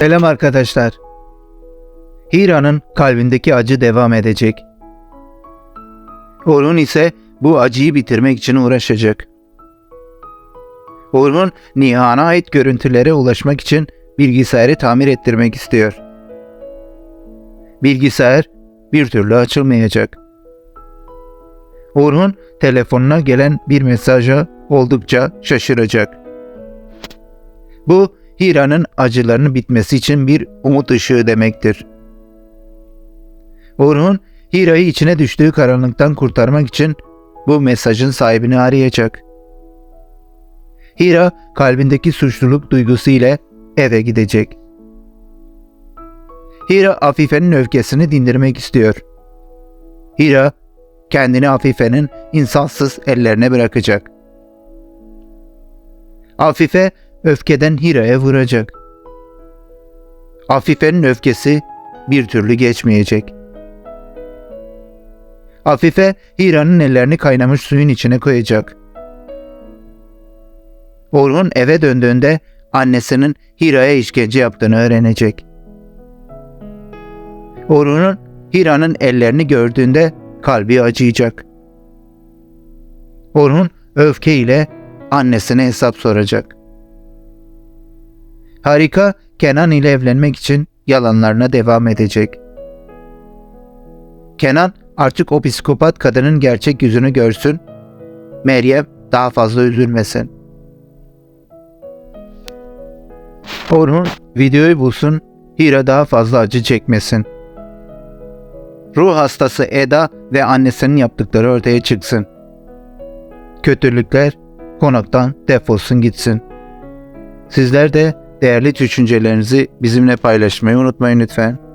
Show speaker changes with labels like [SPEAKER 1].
[SPEAKER 1] Selam arkadaşlar. Hira'nın kalbindeki acı devam edecek. Orhun ise bu acıyı bitirmek için uğraşacak. Orhun Nihan'a ait görüntülere ulaşmak için bilgisayarı tamir ettirmek istiyor. Bilgisayar bir türlü açılmayacak. Orhun telefonuna gelen bir mesaja oldukça şaşıracak. Bu Hira'nın acılarının bitmesi için bir umut ışığı demektir. Orhun Hira'yı içine düştüğü karanlıktan kurtarmak için bu mesajın sahibini arayacak. Hira kalbindeki suçluluk duygusu ile eve gidecek. Hira Afife'nin öfkesini dindirmek istiyor. Hira kendini Afife'nin insansız ellerine bırakacak. Afife öfkeden Hira'ya vuracak. Afife'nin öfkesi bir türlü geçmeyecek. Afife Hira'nın ellerini kaynamış suyun içine koyacak. Orhun eve döndüğünde annesinin Hira'ya işkence yaptığını öğrenecek. Orhun'un Hira'nın ellerini gördüğünde kalbi acıyacak. Orhun öfke ile annesine hesap soracak. Harika Kenan ile evlenmek için yalanlarına devam edecek. Kenan artık o psikopat kadının gerçek yüzünü görsün. Meryem daha fazla üzülmesin. Orhun videoyu bulsun, Hira daha fazla acı çekmesin. Ruh hastası Eda ve annesinin yaptıkları ortaya çıksın. Kötülükler konaktan defolsun gitsin. Sizler de değerli düşüncelerinizi bizimle paylaşmayı unutmayın lütfen.